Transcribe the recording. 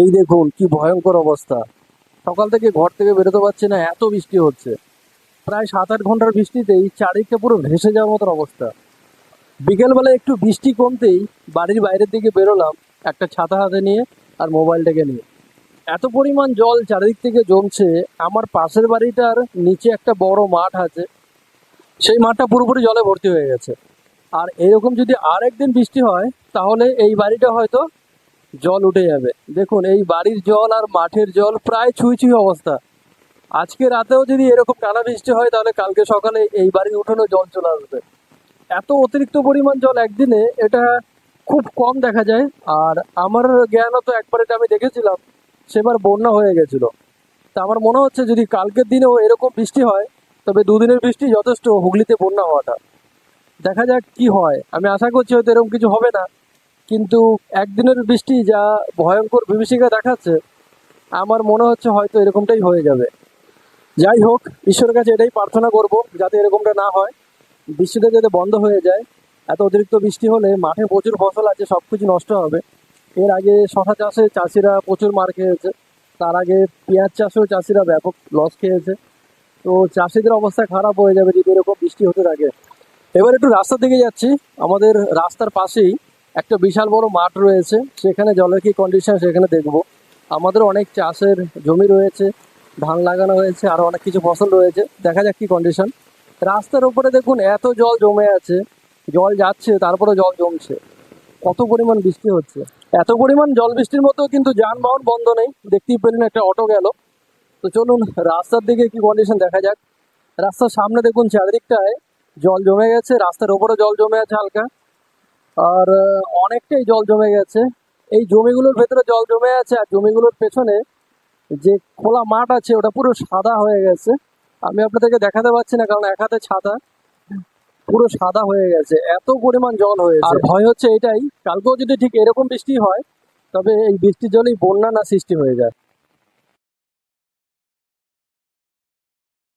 এই দেখুন, কি ভয়ঙ্কর অবস্থা। সকাল থেকে ঘর থেকে বেরোতে পারছি না, এত বৃষ্টি হচ্ছে। প্রায় সাত আট ঘণ্টার বৃষ্টিতেই চারিদিকটা পুরো ভেসে যাওয়ার মতন অবস্থা। বিকেলবেলা একটু বৃষ্টি কমতেই বাড়ির বাইরের দিকে বেরোলাম, একটা ছাতা হাতে নিয়ে আর মোবাইলটাকে নিয়ে। এত পরিমাণ জল চারিদিক থেকে জমছে, আমার পাশের বাড়িটার নিচে একটা বড় মাঠ আছে, সেই মাঠটা পুরোপুরি জলে ভর্তি হয়ে গেছে। আর এরকম যদি আর একদিন বৃষ্টি হয়, তাহলে এই বাড়িটা হয়তো জল উঠে যাবে। দেখুন, এই বাড়ির জল আর মাঠের জল প্রায় ছুঁই ছুঁই অবস্থা। আজকে রাতেও যদি এরকম টানা বৃষ্টি হয়, তাহলে কালকে সকালে এই বাড়ির উঠোনে জল চলে আসবে। এত অতিরিক্ত পরিমাণ জল একদিনে, এটা খুব কম দেখা যায়। আর আমার জ্ঞানও তো একবার এটা আমি দেখেছিলাম, সেবার বন্যা হয়ে গেছিল। তা আমার মনে হচ্ছে যদি কালকের দিনেও এরকম বৃষ্টি হয়, তবে দুদিনের বৃষ্টি যথেষ্ট হুগলিতে বন্যা হওয়াটা। দেখা যাক কি হয়। আমি আশা করছি হয়তো এরকম কিছু হবে না। কিন্তু একদিনের বৃষ্টি যা ভয়ঙ্কর বিভীষিকা দেখাচ্ছে, আমার মনে হচ্ছে হয়তো এরকমটাই হয়ে যাবে। যাই হোক, ঈশ্বরের কাছে এটাই প্রার্থনা করব, যাতে এরকমটা না হয়। বৃষ্টিটা যাতে বন্ধ হয়ে যায়, এত অতিরিক্ত বৃষ্টি হলে মাঠে প্রচুর ফসল আছে সব কিছু নষ্ট হবে। এর আগে শশা চাষে চাষিরা প্রচুর মার খেয়েছে, তার আগে পেঁয়াজ চাষেও চাষিরা ব্যাপক লস খেয়েছে। তো চাষিদের অবস্থা খারাপ হয়ে যাবে যদি এরকম বৃষ্টি হতে থাকে। এবার একটু রাস্তার দিকে যাচ্ছি, আমাদের রাস্তার পাশেই একটা বিশাল বড় মাঠ রয়েছে, সেখানে জলের কি কন্ডিশন সেখানে দেখব। আমাদের অনেক চাষের জমি রয়েছে, ধান লাগানো হয়েছে, আরও অনেক কিছু ফসল রয়েছে, দেখা যাক কি কন্ডিশন রাস্তার উপরে দেখুন, এত জল জমে আছে, জল যাচ্ছে, তারপরে জল জমছে। কত পরিমাণ বৃষ্টি হচ্ছে। এত পরিমাণ জল বৃষ্টির মধ্যেও কিন্তু যানবাহন বন্ধ নেই, দেখতেই পেলেন একটা অটো গেল। তো চলুন, রাস্তার দিকে কি কন্ডিশন দেখা যাক। রাস্তার সামনে দেখুন চারিদিকটায় জল জমে গেছে, রাস্তার ওপরে জল জমে আছে হালকা। আর অনেকটাই জল জমে গেছে। এই জমিগুলোর ভেতরে জল জমে আছে আর জমিগুলোর পেছনে যে খোলা মাঠ আছে, ওটা পুরো সাদা হয়ে গেছে। আমি আপনাদেরকে দেখাতে পারছি না, কারণ এক হাতে ছাতা। পুরো সাদা হয়ে গেছে, এত পরিমাণ জল হয়েছে। আর ভয় হচ্ছে এটাই, কালকেও যদি ঠিক এরকম বৃষ্টি হয়, তবে এই বৃষ্টির জলেই বন্যা না সৃষ্টি হয়ে যায়।